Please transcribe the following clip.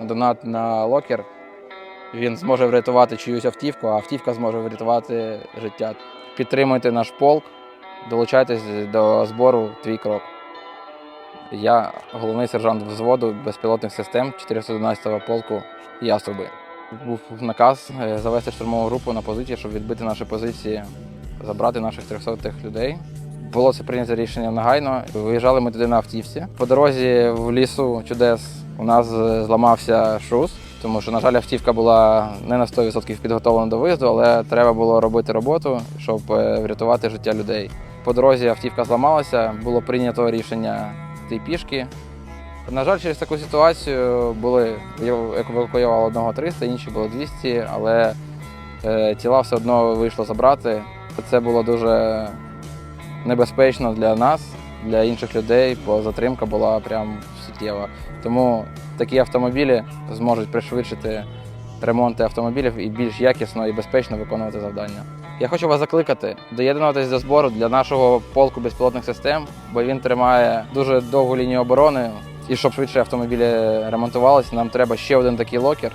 донат на локер. Він зможе врятувати чиюсь автівку, а автівка зможе врятувати життя. Підтримуйте наш полк, долучайтесь до збору Твій крок. Я головний сержант взводу безпілотних систем 411-го полку Яструби. Був наказ е, завести штурмову групу на позиції, щоб відбити наші позиції, забрати наших 300 людей. Було це прийнято рішення негайно. Виїжджали ми туди на автівці. По дорозі в лісу чудес у нас е, зламався шус, тому що, на жаль, автівка була не на 100% підготовлена до виїзду, але треба було робити роботу, щоб е, врятувати життя людей. По дорозі автівка зламалася, було прийнято рішення йти пішки. На жаль, через таку ситуацію були евакуювали одного 300, інші було 200, але е, тіла все одно вийшло забрати. Це було дуже небезпечно для нас, для інших людей, бо затримка була прям суттєва. Тому такі автомобілі зможуть пришвидшити ремонти автомобілів і більш якісно і безпечно виконувати завдання. Я хочу вас закликати доєднуватись до збору для нашого полку безпілотних систем, бо він тримає дуже довгу лінію оборони. І щоб швидше автомобілі ремонтувалися, нам треба ще один такий локер.